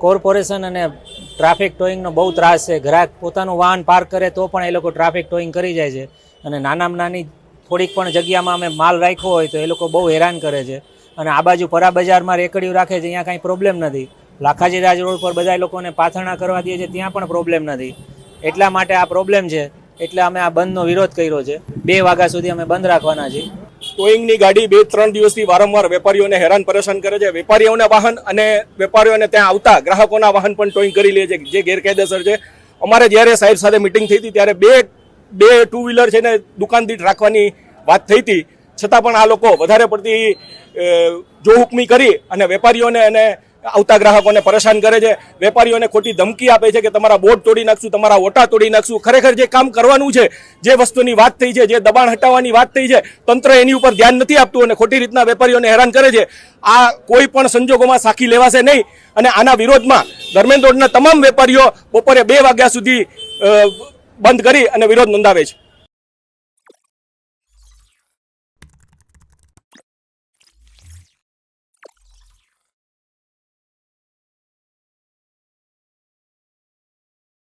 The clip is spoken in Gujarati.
કોર્પોરેશન અને ટ્રાફિક ટોઈંગનો બહુ ત્રાસ છે. ગ્રાહક પોતાનું વાહન પાર્ક કરે તો પણ એ લોકો ટ્રાફિક ટોઈંગ કરી જાય છે. અને નાનામાં નાની થોડીક પણ જગ્યામાં અમે માલ રાખ્યો હોય તો એ લોકો બહુ હેરાન કરે છે. અને આ બાજુ પરા બજારમાં રેકડીઓ રાખે છે, અહીંયા કાંઈ પ્રોબ્લેમ નથી. લાખાજી રાજ રોડ પર બધા લોકોને પાથરણા કરવા દે છે, ત્યાં પણ પ્રોબ્લેમ નથી. એટલા માટે આ પ્રોબ્લેમ છે. એટલે અમે આ બંધનો વિરોધ કર્યો છે. બે વાગ્યા સુધી અમે બંધ રાખવાના છીએ. ટોઈંગની ગાડી બે ત્રણ દિવસથી વારંવાર વેપારીઓને હેરાન પરેશાન કરે છે. વેપારીઓના વાહન અને વેપારીઓને ત્યાં આવતા ગ્રાહકોના વાહન પણ ટોઈંગ કરી લે છે, જે ગેરકાયદેસર છે. અમારે જ્યારે સાહેબ સાથે મિટિંગ થઈ હતી, ત્યારે બે બે ટુ વ્હીલર છે ને દુકાન દીઠ રાખવાની વાત થઈ હતી. છતાં પણ આ લોકો વધારે પડતી જોહુકમી કરી અને વેપારીઓને અને આવતા ગ્રાહકોને પરેશાન કરે છે, વેપારીઓને ખોટી ધમકી આપે છે કે તમારા બોટ તોડી નાખશું, તમારા ઓટા તોડી નાખશું. ખરેખર જે કામ કરવાનું છે, જે વસ્તુની વાત થઈ છે, જે દબાણ હટાવવાની વાત થઈ છે, તંત્ર એની ઉપર ધ્યાન નથી આપતું અને ખોટી રીતના વેપારીઓને હેરાન કરે છે. આ કોઈ પણ સંજોગોમાં સાખી લેવાશે નહીં અને આના વિરોધમાં ધર્મેન્દ્ર રોડના તમામ વેપારીઓ બપોરે બે વાગ્યા સુધી બંધ કરી અને વિરોધ નોંધાવે છે.